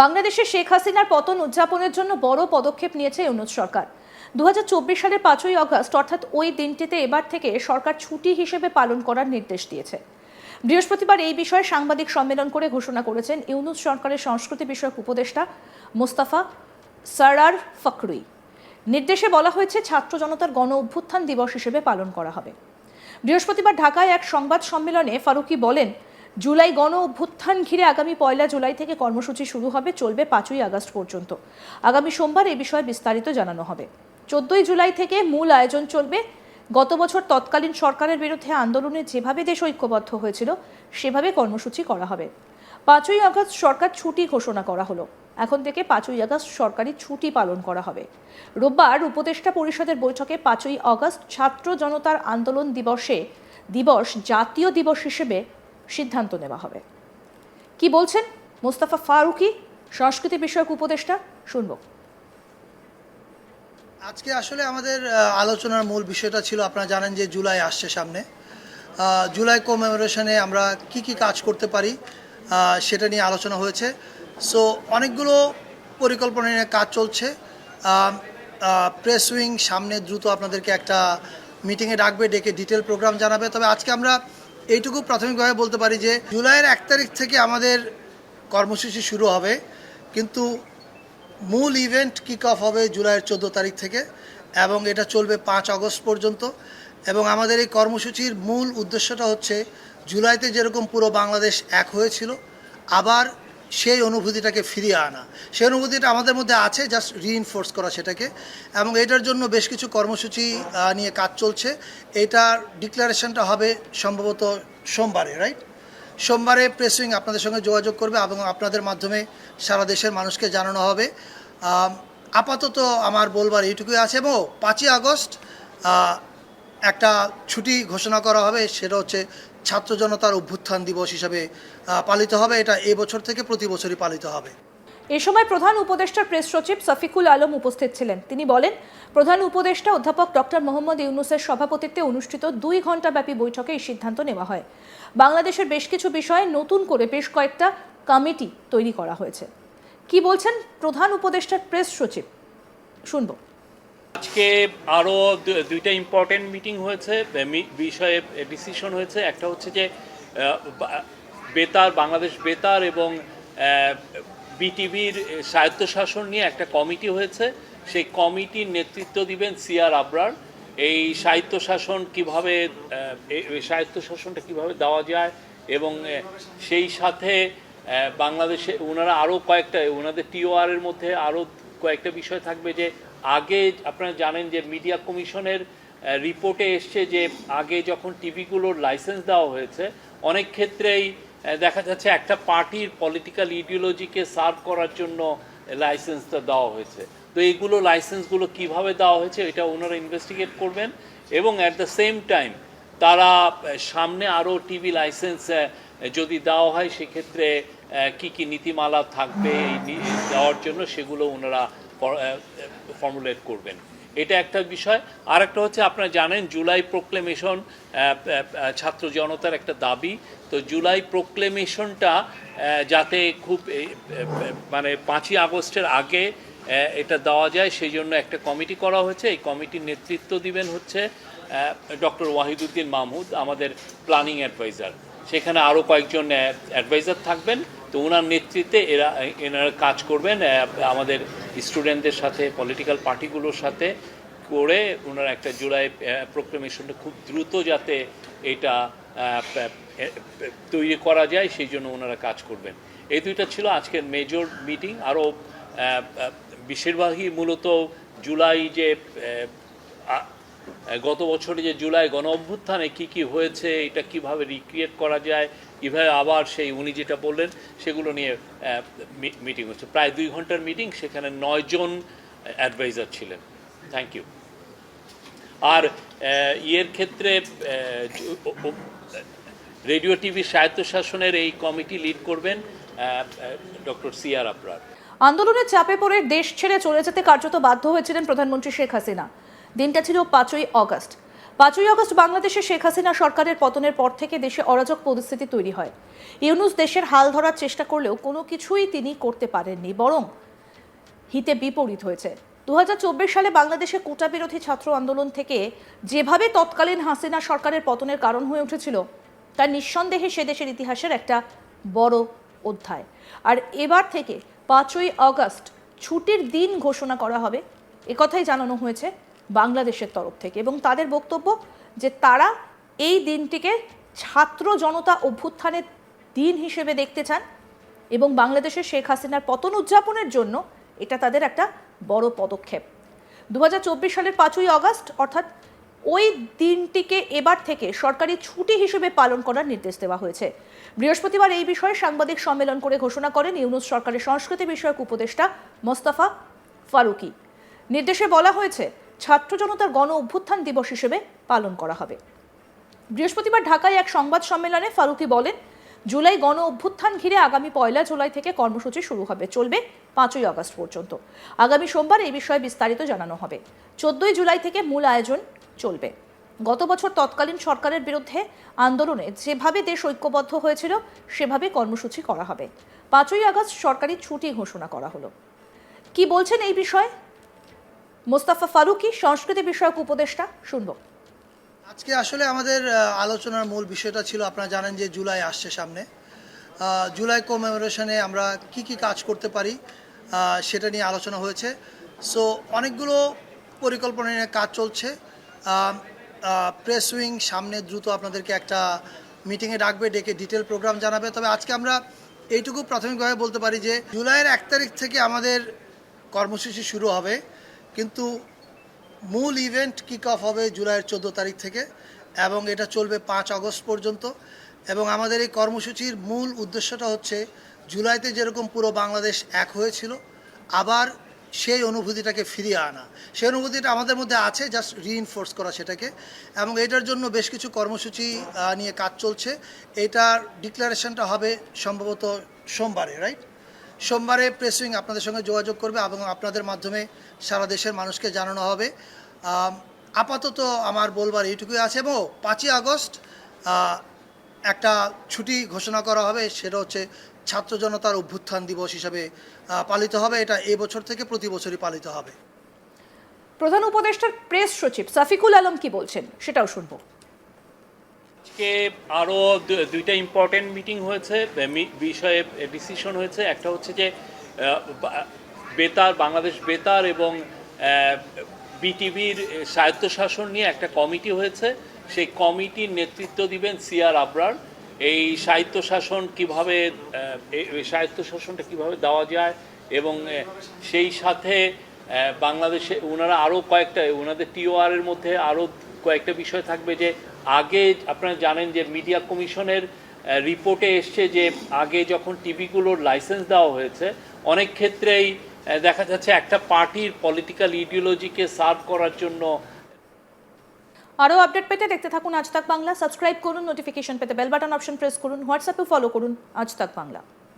বাংলাদেশে শেখ হাসিনার পতন উদযাপনের জন্য বড় পদক্ষেপ নিয়েছে ইউনুস সরকার। দুহাজার চব্বিশ সালের পাঁচই আগস্ট, অর্থাৎ ওই দিনটিতে এবার থেকে সরকার ছুটি হিসেবে পালন করার নির্দেশ দিয়েছে। বৃহস্পতিবার এই বিষয়ে সাংবাদিক সম্মেলন করে ঘোষণা করেছেন ইউনুস সরকারের সংস্কৃতি বিষয়ক উপদেষ্টা মোস্তাফা সারার ফখরুই নির্দেশে বলা হয়েছে, ছাত্র জনতার গণ অভ্যুত্থান দিবস হিসেবে পালন করা হবে। বৃহস্পতিবার ঢাকায় এক সংবাদ সম্মেলনে ফারুকি বলেন জুলাই গণ অভ্যুত্থান ঘিরে আগামী পয়লা জুলাই থেকে কর্মসূচি শুরু হবে, চলবে পাঁচই আগস্ট পর্যন্ত। আগামী সোমবার এই বিষয়ে বিস্তারিত জানানো হবে। চোদ্দই জুলাই থেকে মূল আয়োজন চলবে। গত বছর তৎকালীন সরকারের বিরুদ্ধে আন্দোলনে যেভাবে দেশ ঐক্যবদ্ধ হয়েছিল, সেভাবে কর্মসূচি করা হবে। পাঁচই আগস্ট সরকার ছুটি ঘোষণা করা হলো। এখন থেকে পাঁচই আগস্ট সরকারি ছুটি পালন করা হবে। রোববার উপদেষ্টা পরিষদের বৈঠকে পাঁচই আগস্ট ছাত্র জনতার আন্দোলন দিবসে দিবস জাতীয় দিবস হিসেবে সিদ্ধান্ত নেওয়া হবে। কি বলছেন? মোস্তাফা ফারুকি, সংস্কৃতি বিষয়ক উপদেষ্টা, শুনব। আজকে আসলে আমাদের আলোচনার মূল বিষয়টা ছিল, আপনারা জানেন যে জুলাই আসছে সামনে। জুলাই কমেমোরেশনে আমরা কি কি কাজ করতে পারি সেটা নিয়ে আলোচনা হয়েছে। সো অনেকগুলো পরিকল্পনা নিয়ে কাজ চলছে। প্রেস উইং সামনে দ্রুত আপনাদেরকে একটা মিটিংয়ে ডাকবে, ডেকে ডিটেল প্রোগ্রাম জানাবে। তবে আজকে আমরা এইটুকু প্রাথমিকভাবে বলতে পারি যে জুলাইয়ের এক তারিখ থেকে আমাদের কর্মসূচি শুরু হবে, কিন্তু মূল ইভেন্ট কিক অফ হবে জুলাইয়ের চোদ্দ তারিখ থেকে এবং এটা চলবে পাঁচ আগস্ট পর্যন্ত। এবং আমাদের এই কর্মসূচির মূল উদ্দেশ্যটা হচ্ছে, জুলাইতে যেরকম পুরো বাংলাদেশ এক হয়েছিল, আবার সেই অনুভূতিটাকে ফিরিয়ে আনা। সেই অনুভূতিটা আমাদের মধ্যে আছে জাস্ট রিইনফোর্স করা সেটাকে। এবং এটার জন্য বেশ কিছু কর্মসূচি নিয়ে কাজ চলছে। এটার ডিক্লারেশনটা হবে সম্ভবত সোমবারে রাইট সোমবারে প্রেস আপনাদের সঙ্গে যোগাযোগ করবে এবং আপনাদের মাধ্যমে সারা দেশের মানুষকে জানানো হবে। আপাতত আমার বলবার এইটুকুই আছে। এবং পাঁচই আগস্ট একটা ছুটি ঘোষণা করা হবে, সেটা হচ্ছে ছাত্র জনতার অভ্যুত্থান দিবস হিসাবে পালিত হবে। এটা এই বছর থেকে প্রতি বছরই পালিত হবে। এ সময় প্রধান উপদেষ্টার প্রেস সচিব সফিকুল আলম উপস্থিত ছিলেন। তিনি বলেন, প্রধান উপদেষ্টা অধ্যাপক ডক্টর মোহাম্মদ ইউনুসের সভাপতিত্বে অনুষ্ঠিত দুই ঘণ্টাব্যাপী বৈঠকে এই সিদ্ধান্ত নেওয়া হয়। বাংলাদেশের বেশ কিছু বিষয়ে নতুন করে বেশ কয়েকটা কমিটি তৈরি করা হয়েছে। কি বলছেন প্রধান উপদেষ্টার প্রেস সচিব? শুনব। আজকে আরও দুইটা ইম্পর্টেন্ট মিটিং হয়েছে বিষয়ে ডিসিশন হয়েছে। একটা হচ্ছে যে বেতার, বাংলাদেশ বেতার এবং বিটিভির স্বায়ত্তশাসন নিয়ে একটা কমিটি হয়েছে। সেই কমিটির নেতৃত্ব দিবেন সিআর আবরার। এই স্বায়ত্তশাসন কীভাবে স্বায়ত্তশাসনটা কীভাবে দেওয়া যায় এবং সেই সাথে বাংলাদেশে ওনারা আরও কয়েকটা ওনাদের টিওআর এর মধ্যে আরও কয়েকটা বিষয় থাকবে যে আগে আপনারা জানেন যে মিডিয়া কমিশনের রিপোর্টে এসছে যে আগে যখন টিভিগুলোর লাইসেন্স দেওয়া হয়েছে, অনেক ক্ষেত্রেই দেখা যাচ্ছে একটা পার্টির পলিটিক্যাল ইডিওলজিকে সার্ভ করার জন্য লাইসেন্সটা দেওয়া হয়েছে। তো এইগুলো লাইসেন্সগুলো কীভাবে দেওয়া হয়েছে এটা ওনারা ইনভেস্টিগেট করবেন এবং অ্যাট দ্য সেম টাইম তারা সামনে আরও টিভি লাইসেন্স যদি দেওয়া হয় সেক্ষেত্রে কি কি নীতিমালা থাকবে এই দেওয়ার জন্য সেগুলো ওনারা ফর্মুলেট করবেন। এটা একটা বিষয়। আর একটা হচ্ছে, আপনারা জানেন, জুলাই প্রোক্লেমেশন ছাত্র জনতার একটা দাবি। তো জুলাই প্রোক্লেমেশনটা যাতে খুব মানে পাঁচই আগস্টের আগে এটা দেওয়া যায় সেই জন্য একটা কমিটি করা হয়েছে। এই কমিটির নেতৃত্ব দিবেন হচ্ছে ডক্টর ওয়াহিদুদ্দিন মাহমুদ, আমাদের প্ল্যানিং অ্যাডভাইজার সেখানে আরও কয়েকজন অ্যাডভাইজার থাকবেন। তো ওনার নেতৃত্বে এরা, এনারা কাজ করবেন আমাদের স্টুডেন্টদের সাথে পলিটিক্যাল পার্টিগুলোর সাথে করে ওনারা একটা জুলাই প্রোক্লেমেশনটা খুব দ্রুত যাতে এটা তৈরি করা যায়, সেই জন্য ওনারা কাজ করবেন। এই দুইটা ছিল আজকের মেজর মিটিং আরও বেশিরভাগই মূলত জুলাই যে গত বছরে যে জুলাই গণ অভ্যুত্থানে কী কী হয়েছে, এটা কীভাবে রিক্রিয়েট করা যায় কীভাবে আবার সেই উনি যেটা বললেন, সেগুলো নিয়ে মিটিং হচ্ছে। প্রায় দুই ঘণ্টার মিটিং সেখানে নয়জন অ্যাডভাইজার ছিলেন। থ্যাংক ইউ আর ইয়ের ক্ষেত্রে রেডিও টিভি স্বায়ত্তশাসনের এই কমিটি লিড করবেন ডক্টর সিআর আবরার। আন্দোলনের চাপে পড়ে দেশ ছেড়ে চলে যেতে কার্যত বাধ্য হয়েছিলেন প্রধানমন্ত্রী শেখ হাসিনা। দিনটা ছিল পাঁচই অগস্ট। পাঁচই আগস্ট বাংলাদেশে শেখ হাসিনা সরকারের পতনের পর থেকে দেশে অরাজক পরিস্থিতি তৈরি হয়। ইউনুস দেশের হাল ধরার চেষ্টা করলেও কোনো কিছুই তিনি করতে পারেননি, বরং হিতে বিপরীত হয়েছে। দুহাজার চব্বিশ সালে বাংলাদেশে কোটা বিরোধী ছাত্র আন্দোলন থেকে যেভাবে তৎকালীন হাসিনা সরকারের পতনের কারণ হয়ে উঠেছিল তার নিঃসন্দেহে সে দেশের ইতিহাসের একটা বড় অধ্যায়। আর এবার থেকে পাঁচই আগস্ট ছুটির দিন ঘোষণা করা হবে, একথাই জানানো হয়েছে বাংলাদেশের তরফ থেকে। এবং তাদের বক্তব্য যে তারা এই দিনটিকে ছাত্র জনতা অভ্যুত্থানের দিন হিসেবে দেখতে চান এবং বাংলাদেশের শেখ হাসিনার পতন উদযাপনের জন্য এটা তাদের একটা বড় পদক্ষেপ। দু হাজার চব্বিশ সালের পাঁচই আগস্ট অর্থাৎ ওই দিনটিকে এবার থেকে সরকারি ছুটি হিসেবে পালন করার নির্দেশ দেওয়া হয়েছে। বৃহস্পতিবার এই বিষয়ে সাংবাদিক সম্মেলন করে ঘোষণা করেন ইউনুস সরকারের সংস্কৃতি বিষয়ক উপদেষ্টা মোস্তাফা ফারুকি। নির্দেশে বলা হয়েছে ছাত্র জনতার গণ অভ্যুত্থান দিবস হিসেবে পালন করা হবে। বৃহস্পতিবার ঢাকায় এক সংবাদ সম্মেলনে ফারুকি বলেন, জুলাই গণ অভ্যুত্থান ঘিরে আগামী পয়লা জুলাই থেকে কর্মসূচি শুরু হবে, চলবে পাঁচই আগস্ট পর্যন্ত। আগামী সোমবার এই বিষয়ে বিস্তারিত জানানো হবে। চোদ্দই জুলাই থেকে মূল আয়োজন চলবে। গত বছর তৎকালীন সরকারের বিরুদ্ধে আন্দোলনে যেভাবে দেশ ঐক্যবদ্ধ হয়েছিল, সেভাবে কর্মসূচি করা হবে। পাঁচই আগস্ট সরকারি ছুটি ঘোষণা করা হলো। কি বলছেন এই বিষয়ে? মোস্তাফা ফারুকি, সংস্কৃতি বিষয়ক উপদেষ্টা, শুনব। আজকে আসলে আমাদের আলোচনার মূল বিষয়টা ছিল, আপনারা জানেন যে জুলাই আসছে সামনে। জুলাই কমেমোরেশনে আমরা কি কি কাজ করতে পারি সেটা নিয়ে আলোচনা হয়েছে। সো অনেকগুলো পরিকল্পনা নিয়ে কাজ চলছে। প্রেস উইং সামনে দ্রুত আপনাদেরকে একটা মিটিংয়ে ডাকবে, ডেকে ডিটেল প্রোগ্রাম জানাবে। তবে আজকে আমরা এইটুকু প্রাথমিকভাবে বলতে পারি যে, জুলাইয়ের এক তারিখ থেকে আমাদের কর্মসূচি শুরু হবে। কিন্তু মূল ইভেন্ট কিক অফ হবে জুলাইয়ের চোদ্দ তারিখ থেকে এবং এটা চলবে পাঁচ আগস্ট পর্যন্ত। এবং আমাদের এই কর্মসূচির মূল উদ্দেশ্যটা হচ্ছে জুলাইতে যেরকম পুরো বাংলাদেশ এক হয়েছিল, আবার সেই অনুভূতিটাকে ফিরিয়ে আনা। সেই অনুভূতিটা আমাদের মধ্যে আছে জাস্ট রিইনফোর্স করা সেটাকে। এবং এটার জন্য বেশ কিছু কর্মসূচি নিয়ে কাজ চলছে। এটার ডিক্লারেশনটা হবে সম্ভবত সোমবারে রাইট সোমবারে প্রেস উইং আপনাদের সঙ্গে যোগাযোগ করবে এবং আপনাদের মাধ্যমে সারা দেশের মানুষকে জানানো হবে। আপাতত আমার বলবার এইটুকুই আছে এবং পাঁচই আগস্ট একটা ছুটি ঘোষণা করা হবে, সেটা হচ্ছে ছাত্র জনতার অভ্যুত্থান দিবস হিসাবে পালিত হবে। এটা এই বছর থেকে প্রতি বছরই পালিত হবে। প্রধান উপদেষ্টার প্রেস সচিব সাফিকুল আলম কি বলছেন? সেটাও শুনব। আজকে আরও দুইটা ইম্পর্টেন্ট মিটিং হয়েছে বিষয়ে ডিসিশন হয়েছে। একটা হচ্ছে যে বেতার, বাংলাদেশ বেতার এবং বিটিভির স্বায়ত্তশাসন নিয়ে একটা কমিটি হয়েছে। সেই কমিটির নেতৃত্ব দিবেন সিআর আবরার। এই স্বায়ত্তশাসন কীভাবে স্বায়ত্তশাসনটা কীভাবে দেওয়া যায় এবং সেই সাথে বাংলাদেশে ওনারা আরও কয়েকটা ওনাদের টিওআর এর মধ্যে আরও কয়েকটা বিষয় থাকবে যে আগে আপনারা জানেন যে মিডিয়া কমিশনের রিপোর্টে এসছে যে আগে যখন টিভিগুলোর লাইসেন্স দেওয়া হয়েছে, অনেক ক্ষেত্রেই দেখা যাচ্ছে একটা পার্টির পলিটিক্যাল ইডিওলজিকে সার্ভ করার জন্য আরও আপডেট পেতে দেখতে থাকুন আজ তাক বাংলা। সাবস্ক্রাইব করুন নোটিফিকেশন পেতে বেল বাটন অপশন প্রেস করুন হোয়াটসঅ্যাপে ফলো করুন আজ তাক বাংলা।